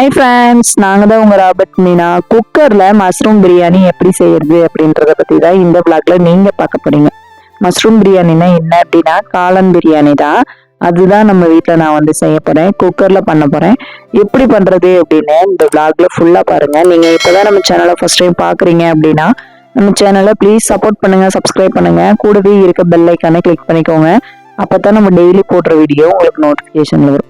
Hi friends நாங்கள் தான் உங்கள் ராபர்ட் மீனா. குக்கரில் மஷ்ரூம் பிரியாணி எப்படி செய்யறது அப்படின்றத பற்றி தான் இந்த பிளாக்ல நீங்கள் பார்க்க போறீங்க. மஷ்ரூம் பிரியாணினா என்ன அப்படின்னா காளான் பிரியாணி தான். அதுதான் நம்ம வீட்டில் நான் வந்து செய்ய போகிறேன் குக்கரில் பண்ண போகிறேன் எப்படி பண்ணுறது அப்படின்னு இந்த பிளாக்ல ஃபுல்லாக பாருங்கள் நீங்கள் இப்போ தான் நம்ம சேனலை ஃபஸ்ட் டைம் பார்க்குறீங்க அப்படின்னா நம்ம சேனலை ப்ளீஸ் சப்போர்ட் பண்ணுங்கள் சப்ஸ்கிரைப் பண்ணுங்கள் கூடவே இருக்க பெல் ஐக்கானை கிளிக் பண்ணிக்கோங்க. அப்போ தான் நம்ம டெய்லி போடுற வீடியோ உங்களுக்கு நோட்டிஃபிகேஷனில் வரும்.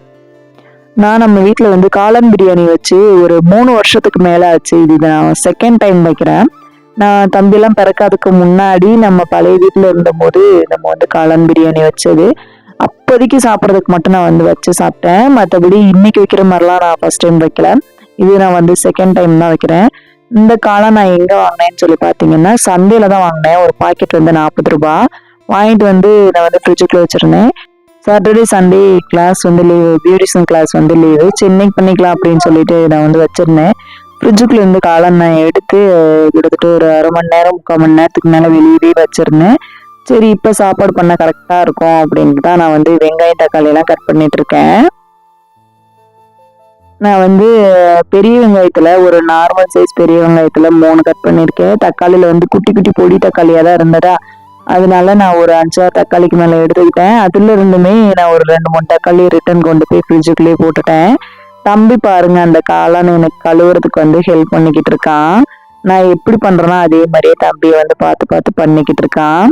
நான் நம்ம வீட்டில் வந்து காளான் பிரியாணி வச்சு ஒரு மூணு வருஷத்துக்கு மேலே ஆச்சு. இது நான் செகண்ட் டைம் வைக்கிறேன். நான் தம்பிலாம் பிறக்காதுக்கு முன்னாடி நம்ம பழைய வீட்டில் இருந்தபோது நம்ம வந்து காளான் பிரியாணி வச்சது. அப்போதைக்கு சாப்பிட்றதுக்கு மட்டும் நான் வந்து வச்சு சாப்பிட்டேன். மற்றபடி இன்னைக்கு வைக்கிற மாதிரிலாம் நான் ஃபர்ஸ்ட் டைம் வைக்கல. இது நான் வந்து செகண்ட் டைம் தான் வைக்கிறேன். இந்த காளான் நான் எங்கே வாங்கினேன்னு சொல்லி பார்த்தீங்கன்னா சந்தையில் தான் வாங்கினேன். ஒரு பாக்கெட் வந்து நாற்பது ரூபா வாங்கிட்டு வந்து நான் வந்து ஃப்ரிட்ஜுக்குள்ளே வச்சுருந்தேன். சாட்டர்டே சண்டே கிளாஸ் வந்து லீவு பியூட்டிஷன் கிளாஸ் வந்து லீவு சென்னைக்கு பண்ணிக்கலாம் அப்படின்னு சொல்லிட்டு நான் வந்து வச்சிருந்தேன். ஃப்ரிட்ஜுக்குள்ள இருந்து நான் எடுத்து கிட்டத்தட்ட ஒரு அரை மணி நேரம் முக்கால் மணி நேரத்துக்கு மேலே வெளியவே வச்சிருந்தேன். சரி இப்போ சாப்பாடு பண்ண கரெக்டாக இருக்கும் அப்படின்ட்டு தான் நான் வந்து வெங்காயம் தக்காளியெல்லாம் கட் பண்ணிட்டு இருக்கேன். நான் வந்து பெரிய வெங்காயத்தில் ஒரு நார்மல் சைஸ் பெரிய வெங்காயத்தில் மூணு கட் பண்ணியிருக்கேன் தக்காளியில் வந்து குட்டி குட்டி பொடி தக்காளியாக தான் இருந்ததா? அதனால நான் ஒரு அஞ்சாறு தக்காளிக்கு மேலே எடுத்துக்கிட்டேன். அதுல இருந்துமே நான் ஒரு ரெண்டு மூணு தக்காளி ரிட்டன் கொண்டு போய் ஃப்ரிட்ஜுக்குள்ளேயே போட்டுட்டேன். தம்பி பாருங்க அந்த காளான் எனக்கு கழுவுறதுக்கு வந்து ஹெல்ப் பண்ணிக்கிட்டு இருக்கான். நான் எப்படி பண்றேனோ அதே மாதிரியே தம்பியை வந்து பார்த்து பார்த்து பண்ணிக்கிட்டு இருக்கான்.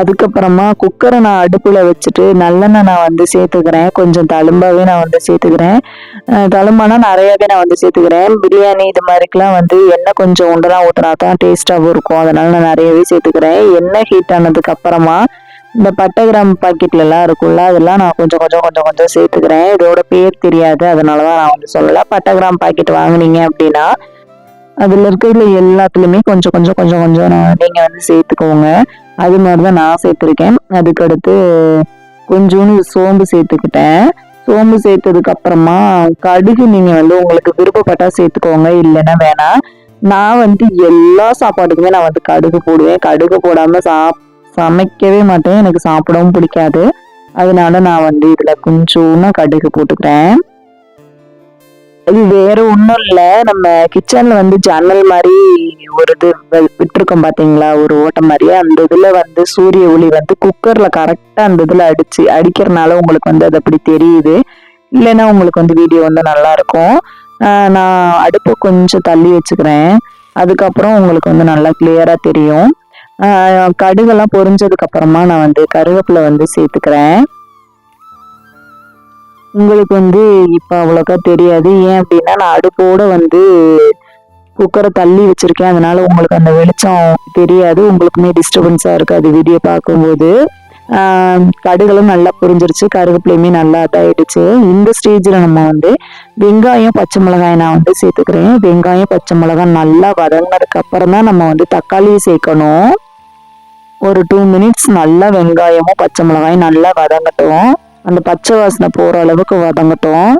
அதுக்கப்புறமா குக்கரை நான் அடுப்பில் வச்சுட்டு நல்லெண்ணெய் நான் வந்து சேர்த்துக்கிறேன். கொஞ்சம் தழும்பாகவே நான் வந்து சேர்த்துக்கிறேன். தழும்பானா நிறையாவே நான் வந்து சேர்த்துக்கிறேன். பிரியாணி இது மாதிரிக்கெலாம் வந்து எண்ணெய் கொஞ்சம் உண்டெல்லாம் ஊற்றினா தான் டேஸ்ட்டாகவும் இருக்கும். அதனால் நான் நிறையவே சேர்த்துக்கிறேன். எண்ணெய் ஹீட் ஆனதுக்கப்புறமா இந்த பட்டை கிராம் பாக்கெட்லலாம் இருக்குல்ல இருக்கும்ல அதெல்லாம் நான் கொஞ்சம் கொஞ்சம் கொஞ்சம் கொஞ்சம் சேர்த்துக்கிறேன். இதோட பேர் தெரியாது. அதனால தான் நான் வந்து சொல்லலை. பட்டை கிராம் பாக்கெட் வாங்குனீங்க அப்படின்னா அதில் இருக்கிறதுல எல்லாத்துலேயுமே கொஞ்சம் கொஞ்சம் கொஞ்சம் கொஞ்சம் நான் நீங்கள் வந்து சேர்த்துக்கோங்க. அது மாதிரி தான் நான் சேர்த்துருக்கேன். அதுக்கடுத்து கொஞ்சோண்டு சோம்பு சேர்த்துக்கிட்டேன். சோம்பு சேர்த்ததுக்கு அப்புறமா கடுகு நீங்கள் வந்து உங்களுக்கு விருப்பப்பட்டா சேர்த்துக்கோங்க இல்லைன்னா வேணாம். நான் வந்து எல்லா சாப்பாட்டுக்குமே நான் வந்து கடுகு போடுவேன். கடுகு போடாமல் சா சமைக்கவே மாட்டேன். எனக்கு சாப்பிடவும் பிடிக்காது. அதனால நான் வந்து இதில் கொஞ்சோன்னா கடுகு போட்டுக்கிறேன். இது வேற ஒன்றும் இல்லை. நம்ம கிச்சனில் வந்து ஜன்னல் மாதிரி ஒரு இது விட்டுருக்கோம் விட்டிருக்கோம் ஒரு ஓட்டை மாதிரி அந்த இதில் வந்து சூரிய ஒளி வந்து குக்கரில் கரெக்டாக அந்த இதில் அடிச்சு அடிக்கிறனால உங்களுக்கு வந்து அது அப்படி தெரியுது. இல்லைன்னா உங்களுக்கு வந்து வீடியோ வந்து நல்லா இருக்கும். நான் அடுப்பு கொஞ்சம் தள்ளி வச்சுக்கிறேன். அதுக்கப்புறம் உங்களுக்கு வந்து நல்லா கிளியராக தெரியும். கடுகெல்லாம் பொரிஞ்சதுக்கப்புறமா நான் வந்து கருவேப்பிலை வந்து சேர்த்துக்கிறேன். உங்களுக்கு வந்து இப்போ அவ்வளோக்கா தெரியாது. ஏன் அப்படின்னா நான் அடுப்போடு வந்து குக்கரை தள்ளி வச்சுருக்கேன். அதனால் உங்களுக்கு அந்த வெளிச்சம் தெரியாது. உங்களுக்குமே டிஸ்டர்பன்ஸாக இருக்காது வீடியோ பார்க்கும்போது. கடுகளும் நல்லா புரிஞ்சிருச்சு. கருவேப்பிலையுமே நல்லா இதாயிடுச்சு. இந்த ஸ்டேஜில் நம்ம வந்து வெங்காயம் பச்சை மிளகாய் நான் வந்து சேர்த்துக்கிறேன். வெங்காயம் பச்சை மிளகாய் நல்லா வதங்கினதுக்கு அப்புறம் தான் நம்ம வந்து தக்காளியை சேர்க்கணும். ஒரு டூ மினிட்ஸ் நல்லா வெங்காயமும் பச்சை மிளகாயும் நல்லா வதங்கட்டும். அந்த பச்சை வாசனை போற அளவுக்கு வதங்கட்டும்.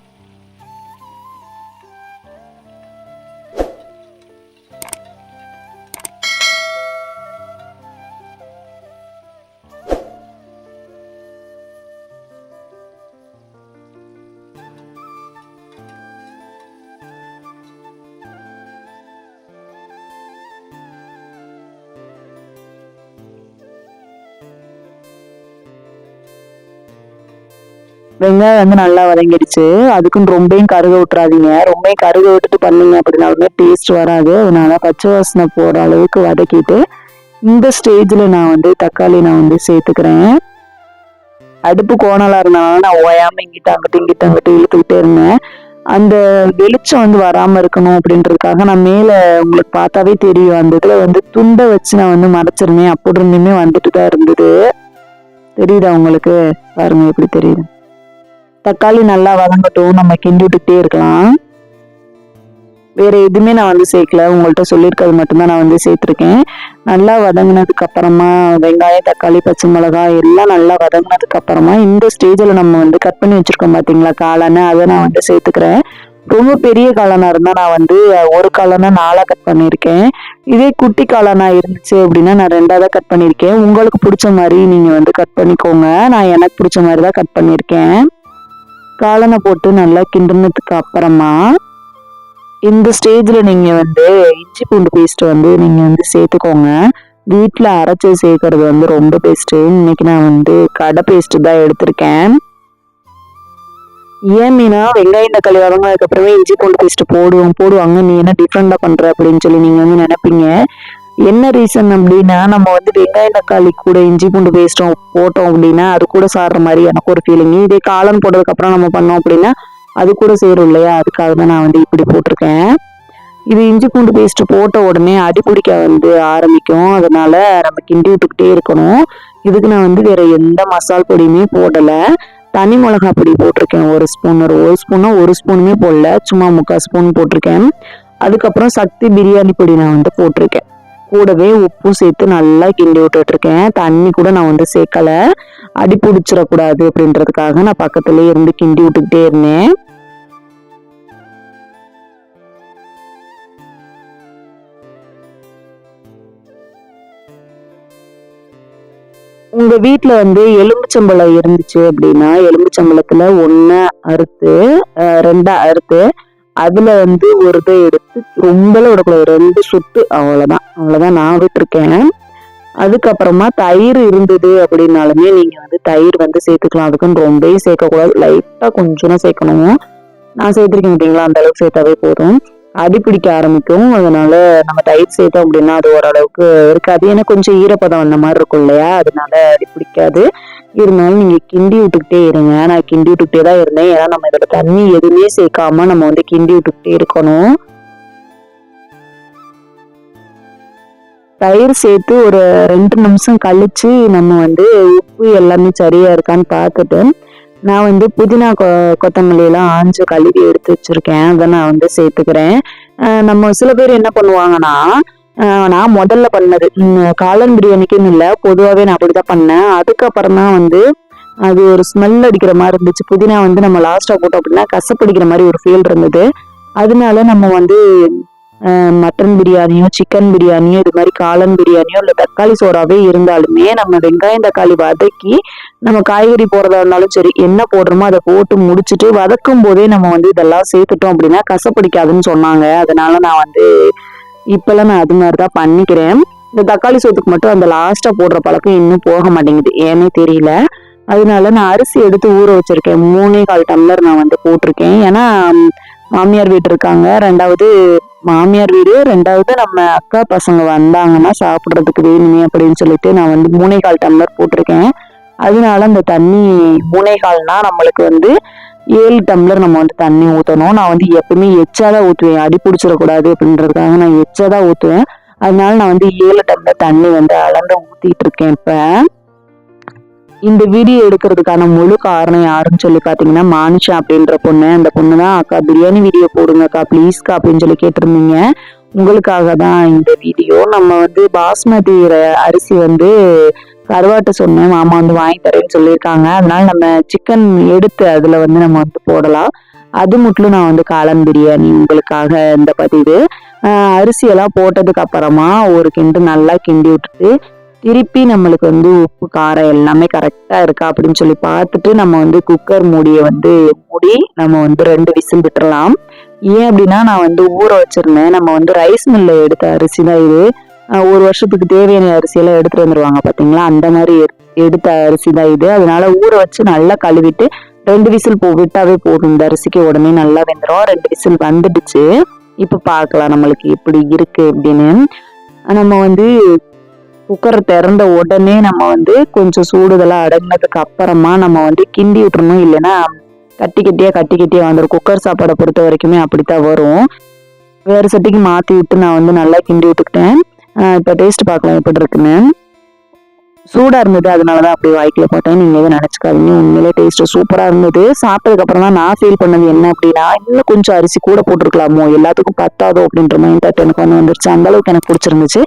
வெங்காயம் வந்து நல்லா வதங்கிடுச்சு. அதுக்குன்னு ரொம்பவும் கருக விட்டுறாதீங்க. ரொம்பவும் கருக விட்டுட்டு பண்ணீங்க. அப்படின்னாலுமே டேஸ்ட் வராது. அதனால பச்சை வாசனை போற அளவுக்கு வதக்கிட்டு இந்த ஸ்டேஜில் நான் வந்து தக்காளி நான் வந்து சேர்த்துக்கிறேன். அடுப்பு கோணலாக இருந்தாலும் நான் ஓயாமல் இங்கிட்ட அங்கிட்டு இங்கிட்ட அங்கிட்டு இழுத்துக்கிட்டே இருந்தேன். அந்த வெளிச்சம் வந்து வராமல் இருக்கணும் அப்படின்றதுக்காக நான் மேலே உங்களுக்கு பார்த்தாவே தெரியும். அந்த இதில் வந்து துண்டை வச்சு நான் வந்து மறைச்சிருந்தேன். அப்படி இருந்துமே வந்துட்டு தான் இருந்தது. தெரியுதா உங்களுக்கு? பாருங்க எப்படி தெரியுது. தக்காளி நல்லா வதங்கட்டும் நம்ம கிண்டி விட்டுட்டே இருக்கலாம். வேற எதுவுமே நான் வந்து சேர்க்கல. உங்கள்கிட்ட சொல்லியிருக்கிறது மட்டும்தான் நான் வந்து சேர்த்துருக்கேன். நல்லா வதங்கினதுக்கு அப்புறமா வெங்காயம் தக்காளி பச்சை மிளகாய் எல்லாம் நல்லா வதங்கினதுக்கு அப்புறமா இந்த ஸ்டேஜில் நம்ம வந்து கட் பண்ணி வச்சிருக்கோம் பார்த்தீங்களா காளானை அதை நான் வந்து சேர்த்துக்கிறேன். ரொம்ப பெரிய காளானா இருந்தால் நான் வந்து ஒரு காளானா நாலாக கட் பண்ணியிருக்கேன். இதே குட்டி காளானா இருந்துச்சு அப்படின்னா நான் ரெண்டாக தான் கட் பண்ணியிருக்கேன். உங்களுக்கு பிடிச்ச மாதிரி நீங்கள் வந்து கட் பண்ணிக்கோங்க. நான் எனக்கு பிடிச்ச மாதிரி தான் கட் பண்ணியிருக்கேன். காலனை போட்டு நல்லா கிண்டுனதுக்கு அப்புறமா இந்த ஸ்டேஜில் நீங்கள் வந்து இஞ்சி பூண்டு பேஸ்ட்டு வந்து நீங்கள் வந்து சேர்த்துக்கோங்க. வீட்டில் அரைச்சி சேர்க்கறது வந்து ரொம்ப பெஸ்ட்டு இன்னைக்கு நான் வந்து கடை பேஸ்ட்டு தான் எடுத்திருக்கேன். ஏன் மீனா வெங்காயம் தக்காளி வதங்கினதுக்கு அதுக்கப்புறமே இஞ்சி பூண்டு பேஸ்ட்டு போடுவோம். போடுவாங்க நீ என்ன டிஃப்ரெண்டாக பண்ணுற அப்படின்னு சொல்லி நீங்கள் வந்து நினைப்பீங்க. என்ன ரீசன் அப்படின்னா நம்ம வந்து வெங்காயம் தக்காளி கூட இஞ்சி பூண்டு பேஸ்ட்டோம் போட்டோம் அப்படின்னா அது கூட சாடுற மாதிரி எனக்கு ஒரு ஃபீலிங் இதே காலம் போட்டதுக்கு அப்புறம் நம்ம பண்ணோம் அப்படின்னா அது கூட சேரும் இல்லையா? அதுக்காக தான் நான் வந்து இப்படி போட்டிருக்கேன். இது இஞ்சி பூண்டு பேஸ்ட் போட்ட உடனே அடிபிடிக்க வந்து ஆரம்பிக்கும். அதனால நம்ம கிண்டி விட்டுக்கிட்டே இருக்கணும். இதுக்கு நான் வந்து வேற எந்த மசால் பொடியுமே போடலை. தனி மிளகா பொடி போட்டிருக்கேன். ஒரு ஸ்பூன் ஒரு ஒரு ஸ்பூனும் ஒரு ஸ்பூனுமே போடல. சும்மா முக்கால் ஸ்பூன் போட்டிருக்கேன். அதுக்கப்புறம் சக்தி பிரியாணி பொடி நான் வந்து போட்டிருக்கேன். கூடவே உப்பும் சேர்த்து நல்லா கிண்டி விட்டுட்டு இருக்கேன் தண்ணி கூட நான் வந்து சேர்க்கல. அடி பிடிச்சிடக்கூடாது அப்படின்றதுக்காக நான் பக்கத்துலயே இருந்து கிண்டி விட்டுக்கிட்டே இருந்தேன். உங்க வீட்டுல வந்து எலும்புச்சம்பழம் இருந்துச்சு அப்படின்னா எலும்புச்சம்பழத்துல ஒண்ணு அறுத்து ரெண்டா அறுத்து அதுல வந்து ஒரு இதை எடுத்து ரொம்பல விடக்கூடாது. ரெண்டு சுத்து அவ்வளவுதான். அவ்வளவுதான் நான் விட்டுருக்கேன். அதுக்கப்புறமா தயிர் இருந்தது அப்படின்னாலுமே நீங்க வந்து தயிர் வந்து சேர்த்துக்கலாம். அதுக்குன்னு ரொம்பவே சேர்க்கக்கூடாது. லைட்டா கொஞ்சம் தான் சேர்க்கணும். நான் சேர்த்துருக்கேன் பார்த்தீங்களா அந்த அளவுக்கு சேர்த்தாவே போதும். அடி பிடிக்க ஆரம்பிக்கும். அதனால நம்ம தயிர் சேர்த்தோம் அப்படின்னா அது ஓரளவுக்கு இருக்காது. ஏன்னா கொஞ்சம் ஈரப்பதம் அந்த மாதிரி இருக்கும் இல்லையா? அதனால அடி பிடிக்காது இருந்தாலும் நீங்க கிண்டி விட்டுக்கிட்டே இருங்க. நான் கிண்டி விட்டுக்கிட்டே தான் இருந்தேன். ஏன்னா நம்ம இதோட தண்ணி எதுவுமே சேர்க்காம நம்ம வந்து கிண்டி விட்டுக்கிட்டே இருக்கணும். தயிர் சேர்த்து ஒரு ரெண்டு நிமிஷம் கழிச்சு நம்ம வந்து உப்பு எல்லாமே சரியா இருக்கான்னு பார்த்துட்டு நான் வந்து புதினா கொ கொத்தமல்லியெல்லாம் ஆஞ்சு கழுவி எடுத்து வச்சுருக்கேன். அதை நான் வந்து சேர்த்துக்கிறேன். நம்ம சில பேர் என்ன பண்ணுவாங்கன்னா நான் முதல்ல பண்ணது காளான் பிரியாணிக்குன்னு இல்லை பொதுவாகவே நான் அப்படி தான் பண்ணேன். அதுக்கப்புறம் தான் வந்து அது ஒரு ஸ்மெல் அடிக்கிற மாதிரி இருந்துச்சு. புதினா வந்து நம்ம லாஸ்ட்டாக போட்டோம் அப்படின்னா கசப்படிக்கிற மாதிரி ஒரு ஃபீல் இருந்தது. அதனால நம்ம வந்து மட்டன் பிரியாணியோ சிக்கன் பிரியாணியோ இது மாதிரி காளான் பிரியாணியோ இல்லை தக்காளி சோறாவே இருந்தாலுமே நம்ம வெங்காயம் தக்காளி வதக்கி நம்ம காய்கறி போடுறதா இருந்தாலும் சரி என்ன போடுறோமோ அதை போட்டு முடிச்சுட்டு வதக்கும் போதே நம்ம வந்து இதெல்லாம் சேர்த்துட்டோம் அப்படின்னா கசப்பிடிக்காதுன்னு சொன்னாங்க. அதனால நான் வந்து இப்பெல்லாம் நான் அது மாதிரி தான் பண்ணிக்கிறேன். இந்த தக்காளி சோத்துக்கு மட்டும் அந்த லாஸ்ட்டாக போடுற பழக்கம் இன்னும் போக மாட்டேங்குது. ஏன்னே தெரியல. அதனால நான் அரிசி எடுத்து ஊற வச்சிருக்கேன். மூணே கால் டம்ளர் நான் வந்து போட்டிருக்கேன். ஏன்னா மாமியார் வீடு இருக்காங்க. ரெண்டாவது மாமியார் வீடு. ரெண்டாவது நம்ம அக்கா பசங்க வந்தாங்கன்னா சாப்பிட்றதுக்கு வேணுமே அப்படின்னு சொல்லிட்டு நான் வந்து மூணே கால் டம்ளர் போட்டிருக்கேன். அதனால அந்த தண்ணி மூணே கால்னா நம்மளுக்கு வந்து ஏழு டம்ளர் நம்ம வந்து தண்ணி ஊற்றணும் நான் வந்து எப்பவுமே எச்சாதான் ஊற்றுவேன் அடி பிடிச்சிடக்கூடாது அப்படின்றதுக்காக நான் எச்சாதான் ஊற்றுவேன் அதனால நான் வந்து ஏழு டம்ளர் தண்ணி வந்து அளந்து ஊற்றிட்டு இருக்கேன் இப்போ. இந்த வீடியோ எடுக்கிறதுக்கான முழு காரணம் யாருன்னு சொல்லி பார்த்தீங்கன்னா மானிஷா அப்படின்ற பொண்ணு. அந்த பொண்ணு தான் அக்கா பிரியாணி வீடியோ போடுங்கக்கா ப்ளீஸ்க்கா அப்படின்னு சொல்லி கேட்டிருந்தீங்க. உங்களுக்காக தான் இந்த வீடியோ நம்ம வந்து பாஸ்மதி அரிசி வந்து கருவாட்டு சொன்னேன். மாமா வந்து வாங்கி தரேன்னு சொல்லியிருக்காங்க. அதனால நம்ம சிக்கன் எடுத்து அதில் வந்து நம்ம வந்து போடலாம். அது மட்டும் நான் வந்து காளான் பிரியாணி உங்களுக்காக இந்த பதிவு. அரிசியெல்லாம் போட்டதுக்கு அப்புறமா ஒரு கிண்டு நல்லா கிண்டி விட்டுட்டு திருப்பி நம்மளுக்கு வந்து உப்பு காரம் எல்லாமே கரெக்டாக இருக்கா அப்படின்னு சொல்லி பார்த்துட்டு நம்ம வந்து குக்கர் மூடியை வந்து மூடி நம்ம வந்து ரெண்டு விசில் விட்டுறலாம். ஏன் அப்படின்னா நான் வந்து ஊற வச்சிருந்தேன். நம்ம வந்து ரைஸ் மில்ல எடுத்த அரிசி தான் இது. ஒரு வருஷத்துக்கு தேவையான அரிசியெல்லாம் எடுத்துட்டு வந்துருவாங்க பார்த்தீங்களா அந்த மாதிரி எடுத்த அரிசி தான் இது. அதனால ஊற வச்சு நல்லா கழுவிட்டு ரெண்டு விசில் போ விட்டாவே போதும். இந்த அரிசிக்கு உடனே நல்லா வெந்துடும் ரெண்டு விசில் வந்துடுச்சு. இப்போ பார்க்கலாம் நம்மளுக்கு எப்படி இருக்கு அப்படின்னு. நம்ம வந்து குக்கரை திறந்த உடனே நம்ம வந்து கொஞ்சம் சூடுதெல்லாம் அடங்கினதுக்கு அப்புறமா நம்ம வந்து கிண்டி விட்டுறணும். இல்லைன்னா கட்டி கட்டியா கட்டி கட்டியா வந்துடும் குக்கர் சாப்பாடை பொறுத்த வரைக்குமே அப்படித்தான் வரும். வேறு சட்டிக்கு மாற்றி விட்டு நான் வந்து நல்லா கிண்டி விட்டுக்கிட்டேன். இப்போ டேஸ்ட் பார்க்கலாம் எப்படி இருக்குன்னு. சூடாக இருந்தது அதனாலதான் அப்படி வாய்க்கில் போட்டேன். நீங்கள் எதுவும் நினச்சிக்காதீங்க. உண்மையிலே டேஸ்ட்டு சூப்பராக இருந்தது. சாப்பிட்டதுக்கப்புறம் தான் நான் ஃபீல் பண்ணது என்ன அப்படின்னா இன்னும் கொஞ்சம் அரிசி கூட போட்டிருக்கலாமோ? எல்லாத்துக்கும் பத்தாதோ அப்படின்ற மைண்ட் தாட் எனக்கு வந்து வந்துருச்சு. அந்தளவுக்கு எனக்கு பிடிச்சிருந்துச்சு.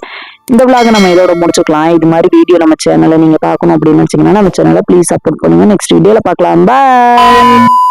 இந்த விளாக நம்ம இதோட முடிச்சுக்கலாம். இது மாதிரி வீடியோ நம்ம சேனல்ல நீங்க பார்க்கணும் அப்படின்னு நினைச்சீங்கன்னா நம்ம சேனலை ப்ளீஸ் சப்போர்ட் பண்ணுங்க. நெக்ஸ்ட் வீடியோல பார்க்கலாம். பாய்